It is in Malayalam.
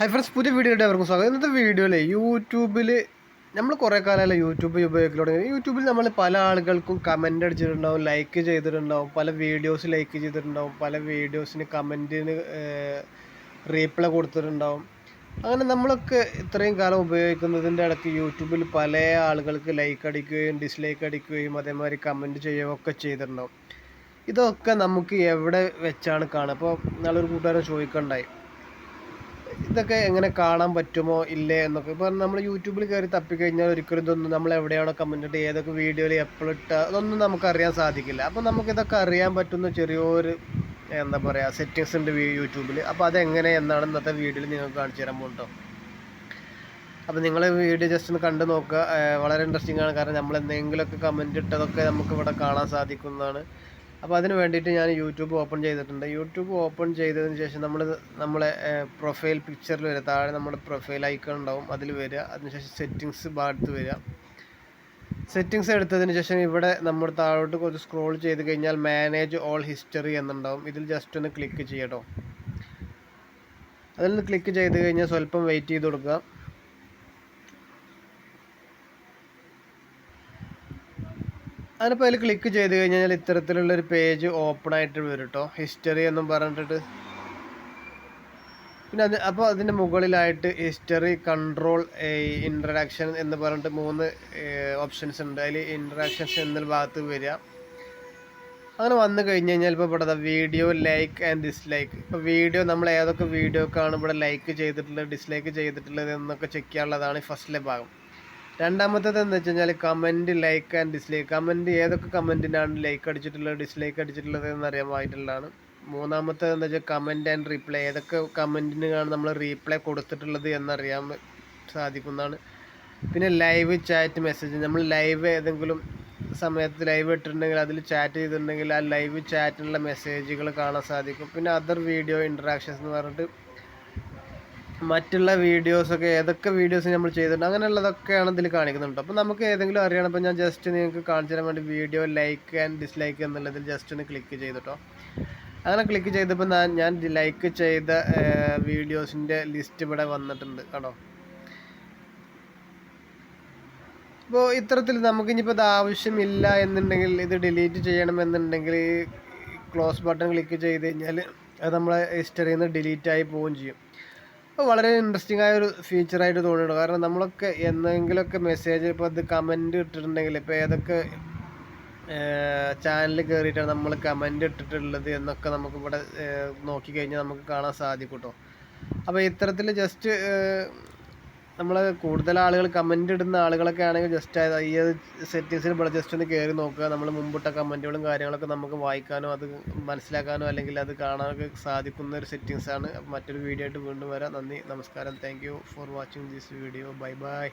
ഹൈ ഫ്രണ്ട്സ് പുതിയ വീഡിയോ വീഡിയോയുടെ അവർക്ക് സ്വാഗതം. ഇന്നത്തെ വീഡിയോയിൽ യൂട്യൂബിൽ നമ്മൾ കുറേ കാലമല്ല യൂട്യൂബ് ഉപയോഗിക്കലോടെ യൂട്യൂബിൽ നമ്മൾ പല ആളുകൾക്കും കമന്റ് അടിച്ചിട്ടുണ്ടാവും ലൈക്ക് ചെയ്തിട്ടുണ്ടാവും പല വീഡിയോസ് ലൈക്ക് ചെയ്തിട്ടുണ്ടാവും പല വീഡിയോസിന് കമന്റിന് റീപ്ലൈ കൊടുത്തിട്ടുണ്ടാവും. അങ്ങനെ നമ്മളൊക്കെ ഇത്രയും കാലം ഉപയോഗിക്കുന്നതിന്റെ ഇടയ്ക്ക് യൂട്യൂബിൽ പല ആളുകൾക്ക് ലൈക്ക് അടിക്കുകയും ഡിസ്ലൈക്ക് അടിക്കുകയും അതേമാതിരി കമന്റ് ചെയ്യുകയും ഒക്കെ ചെയ്തിട്ടുണ്ടാവും. ഇതൊക്കെ നമുക്ക് എവിടെ വെച്ചാണ് കാണുക? അപ്പോൾ നല്ലൊരു കൂട്ടുകാരൻ ചോദിക്കണ്ടായി ഇതൊക്കെ എങ്ങനെ കാണാൻ പറ്റുമോ ഇല്ലേ എന്നൊക്കെ. ഇപ്പം നമ്മൾ യൂട്യൂബിൽ കയറി തപ്പിക്കഴിഞ്ഞാൽ ഒരിക്കലും ഇതൊന്നും നമ്മൾ എവിടെയാണോ കമന്റ് ഇട്ട് ഏതൊക്കെ വീഡിയോയിൽ എപ്പോൾ ഇട്ട അതൊന്നും നമുക്ക് അറിയാൻ സാധിക്കില്ല. അപ്പോൾ നമുക്ക് ഇതൊക്കെ അറിയാൻ പറ്റുന്ന ചെറിയൊരു എന്താ പറയുക സെറ്റിങ്സ് ഉണ്ട് യൂട്യൂബിൽ അപ്പോൾ അതെങ്ങനെ എന്നാണ് ഇന്നത്തെ വീഡിയോയിൽ നിങ്ങൾക്ക് കാണിച്ചു തരാൻ പോകുന്നുണ്ടോ അപ്പോൾ നിങ്ങൾ വീഡിയോ ജസ്റ്റ് ഒന്ന് കണ്ടു നോക്കുക. വളരെ ഇൻട്രസ്റ്റിംഗ് ആണ്. കാരണം നമ്മൾ എന്തെങ്കിലുമൊക്കെ കമന്റ് ഇട്ടതൊക്കെ നമുക്ക് ഇവിടെ കാണാൻ സാധിക്കുന്നതാണ്. അപ്പോൾ അതിന് വേണ്ടിയിട്ട് ഞാൻ യൂട്യൂബ് ഓപ്പൺ ചെയ്തിട്ടുണ്ട്. യൂട്യൂബ് ഓപ്പൺ ചെയ്തതിന് ശേഷം നമ്മൾ നമ്മളെ പ്രൊഫൈൽ പിക്ചറിൽ വരിക താഴെ നമ്മുടെ പ്രൊഫൈൽ ഐക്കൺ ഉണ്ടാവും അതിൽ വരിക. അതിനുശേഷം സെറ്റിങ്സ് ഭാഗത്ത് വരിക. സെറ്റിങ്സ് എടുത്തതിന് ശേഷം ഇവിടെ നമ്മൾ താഴോട്ട് കുറച്ച് സ്ക്രോൾ ചെയ്ത് കഴിഞ്ഞാൽ മാനേജ് ഓൾ ഹിസ്റ്ററി എന്നുണ്ടാവും. ഇതിൽ ജസ്റ്റ് ഒന്ന് ക്ലിക്ക് ചെയ്യട്ടോ. അതിൽ നിന്ന് ക്ലിക്ക് ചെയ്ത് കഴിഞ്ഞാൽ സ്വല്പം വെയിറ്റ് ചെയ്ത് കൊടുക്കുക. അതിനിപ്പോൾ അതിൽ ക്ലിക്ക് ചെയ്ത് കഴിഞ്ഞാൽ ഇത്തരത്തിലുള്ളൊരു പേജ് ഓപ്പൺ ആയിട്ട് വരും കേട്ടോ ഹിസ്റ്ററി എന്നും പറഞ്ഞിട്ട്. പിന്നെ അത് അപ്പോൾ അതിന്റെ മുകളിലായിട്ട് ഹിസ്റ്ററി കൺട്രോൾ ഇൻട്രഡക്ഷൻ എന്ന് പറഞ്ഞിട്ട് മൂന്ന് ഓപ്ഷൻസ് ഉണ്ട്. അതിൽ ഇൻട്രഡക്ഷൻസ് എന്നൊരു ഭാഗത്ത് വരിക അങ്ങനെ വന്നു കഴിഞ്ഞ് കഴിഞ്ഞാൽ ഇപ്പോൾ ഇവിടെ വീഡിയോ ലൈക്ക് ആൻഡ് ഡിസ്ലൈക്ക് ഇപ്പോൾ വീഡിയോ നമ്മൾ ഏതൊക്കെ വീഡിയോക്കാണ് ഇവിടെ ലൈക്ക് ചെയ്തിട്ടുള്ളത് ഡിസ്ലൈക്ക് ചെയ്തിട്ടുള്ളത് എന്നൊക്കെ ചെക്ക് ചെയ്യാനുള്ളതാണ് ഫസ്റ്റിലെ ഭാഗം. രണ്ടാമത്തേത് എന്ന് വെച്ച് കഴിഞ്ഞാൽ comment like and dislike comment ഏതൊക്കെ കമന്റിനാണ് ലൈക്ക് അടിച്ചിട്ടുള്ളത് ഡിസ്ലൈക്ക് അടിച്ചിട്ടുള്ളത് എന്നറിയാൻ വായിട്ടുള്ളതാണ് മൂന്നാമത്തേത് എന്ന് വെച്ചാൽ കമന്റ് ആൻഡ് റിപ്ലൈ ഏതൊക്കെ കമന്റിനാണ് നമ്മൾ റീപ്ലൈ കൊടുത്തിട്ടുള്ളത് എന്നറിയാൻ സാധിക്കുന്നതാണ്. പിന്നെ ലൈവ് ചാറ്റ് മെസ്സേജ് നമ്മൾ ലൈവ് ഏതെങ്കിലും സമയത്ത് ലൈവ് ഇട്ടിട്ടുണ്ടെങ്കിൽ അതിൽ ചാറ്റ് ചെയ്തിട്ടുണ്ടെങ്കിൽ ആ ലൈവ് ചാറ്റിനുള്ള മെസ്സേജുകൾ കാണാൻ സാധിക്കും. പിന്നെ അതർ വീഡിയോ ഇൻട്രാക്ഷൻസ് എന്ന് പറഞ്ഞിട്ട് മറ്റുള്ള വീഡിയോസ് ഒക്കെ ഏതൊക്കെ വീഡിയോസ് നമ്മൾ ചെയ്തിട്ടുണ്ട് അങ്ങനെയുള്ളതൊക്കെയാണ് ഇതിൽ കാണിക്കുന്നുണ്ട്. അപ്പോൾ നമുക്ക് ഏതെങ്കിലും അറിയണം അപ്പോൾ ഞാൻ ജസ്റ്റ് നിങ്ങൾക്ക് കാണിച്ചു തരാൻ വേണ്ടി വീഡിയോ ലൈക്ക് ആൻഡ് ഡിസ്ലൈക്ക് എന്നുള്ളതിൽ ജസ്റ്റ് ഒന്ന് ക്ലിക്ക് ചെയ്തിട്ടോ. അങ്ങനെ ക്ലിക്ക് ചെയ്തപ്പോൾ ഞാൻ ഞാൻ ലൈക്ക് ചെയ്ത വീഡിയോസിന്റെ ലിസ്റ്റ് ഇവിടെ വന്നിട്ടുണ്ട് കേട്ടോ ഇപ്പോൾ ഇത്തരത്തിൽ നമുക്ക് ഇനിയിപ്പോൾ ഇത് ആവശ്യമില്ല എന്നുണ്ടെങ്കിൽ ഇത് ഡിലീറ്റ് ചെയ്യണമെന്നുണ്ടെങ്കിൽ ക്ലോസ് ബട്ടൺ ക്ലിക്ക് ചെയ്ത് കഴിഞ്ഞാൽ അത് നമ്മളെ ഹിസ്റ്ററിയിൽ നിന്ന് ഡിലീറ്റ് ആയി പോവുകയും ചെയ്യും. വളരെ ഇൻട്രസ്റ്റിംഗ് ആയ ഒരു ഫീച്ചറായിട്ട് തോന്നിയിട്ടുണ്ട് കാരണം നമ്മളൊക്കെ എന്തെങ്കിലുമൊക്കെ മെസ്സേജ് ഇപ്പോൾ അത് കമന്റ് ഇട്ടിട്ടുണ്ടെങ്കിൽ ഇപ്പോൾ ഏതൊക്കെ ചാനൽ കയറിയിട്ടാണ് നമ്മൾ കമന്റ് ഇട്ടിട്ടുള്ളത് എന്നൊക്കെ നമുക്ക് ഇവിടെ നോക്കിക്കഴിഞ്ഞാൽ നമുക്ക് കാണാൻ സാധിക്കും കേട്ടോ അപ്പോൾ ഇത്തരത്തിൽ ജസ്റ്റ് നമ്മൾ കൂടുതൽ ആളുകൾ കമന്റ് ഇടുന്ന ആളുകളൊക്കെ ആണെങ്കിൽ ജസ്റ്റ് ഈ സെറ്റിങ്സിൽ ഇവിടെ ജസ്റ്റ് ഒന്ന് കയറി നോക്കുക. നമ്മൾ മുമ്പിട്ട കമന്റുകളും കാര്യങ്ങളൊക്കെ നമുക്ക് വായിക്കാനോ അത് മനസ്സിലാക്കാനോ അല്ലെങ്കിൽ അത് കാണാനൊക്കെ സാധിക്കുന്ന ഒരു സെറ്റിങ്സാണ് മറ്റൊരു വീഡിയോ ആയിട്ട് വീണ്ടും വരാം. നന്ദി നമസ്കാരം. Thank for watching this video bye bye